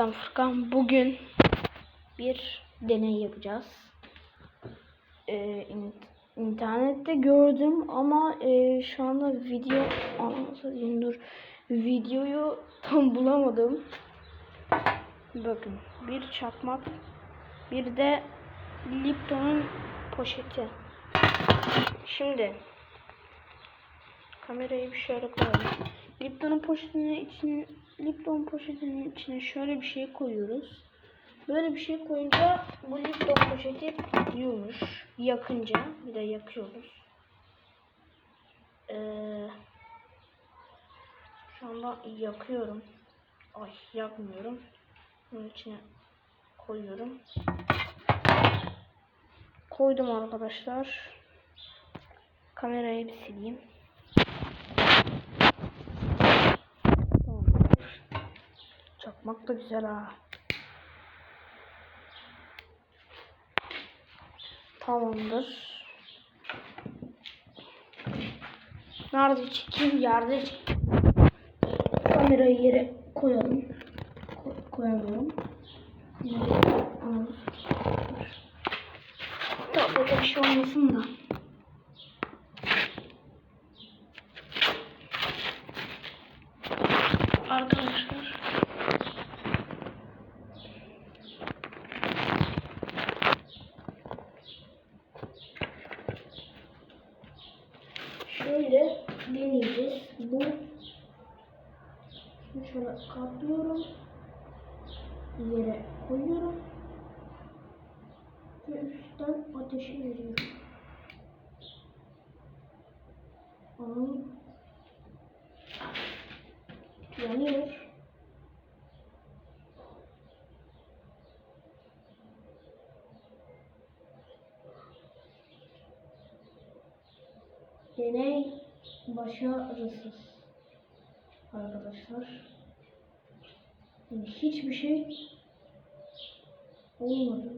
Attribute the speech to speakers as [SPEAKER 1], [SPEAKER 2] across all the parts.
[SPEAKER 1] Ben Furkan. Bugün bir deney yapacağız. Ee, in- internette gördüm ama e, şu anda video anlatayım dur. Videoyu tam bulamadım. Bakın bir çakmak bir de Lipton'un poşeti. Şimdi kamerayı bir şöyle koyalım. Lipton'un poşetinin için Lipton poşetinin içine şöyle bir şey koyuyoruz. Böyle bir şey koyunca bu Lipton poşeti yiyormuş. Yakınca bir de yakıyoruz. Ee, şu anda yakıyorum. Ay yakmıyorum. Bunun içine koyuyorum. Koydum arkadaşlar. Kamerayı bir sileyim. Tamamdır. Çakmak da güzel ha. Tamamdır. Nerede çekeyim? Yerde çekeyim. Kamerayı yere koyalım. Ko- alalım. Tablete bir şey olmasın da. Arkadaşlar. Şöyle deneyeceğiz. Bu şöyle katlıyorum. Yere koyuyorum. Ve üstten ateşi veriyorum. Anam. Yanıyor. Deney başarısız arkadaşlar. Yani hiçbir şey olmadı.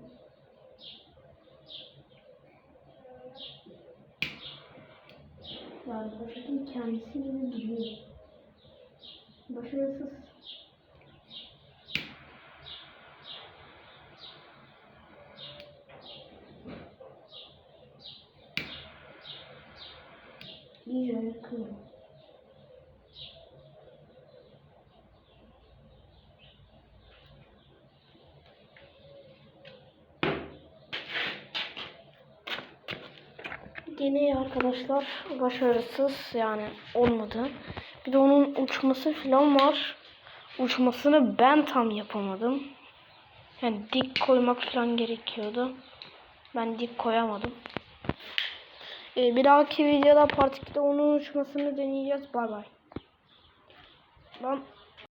[SPEAKER 1] Yani poşetin kendisi gibi duruyor. Başarısız. İyice arkadaşlar başarısız yani olmadı. Bir de onun uçması falan var. Uçmasını ben tam yapamadım. Yani dik koymak falan gerekiyordu. Ben dik koyamadım. Ee, bir dahaki videoda part 2'de onun uçmasını deneyeceğiz. Bay bay. Ben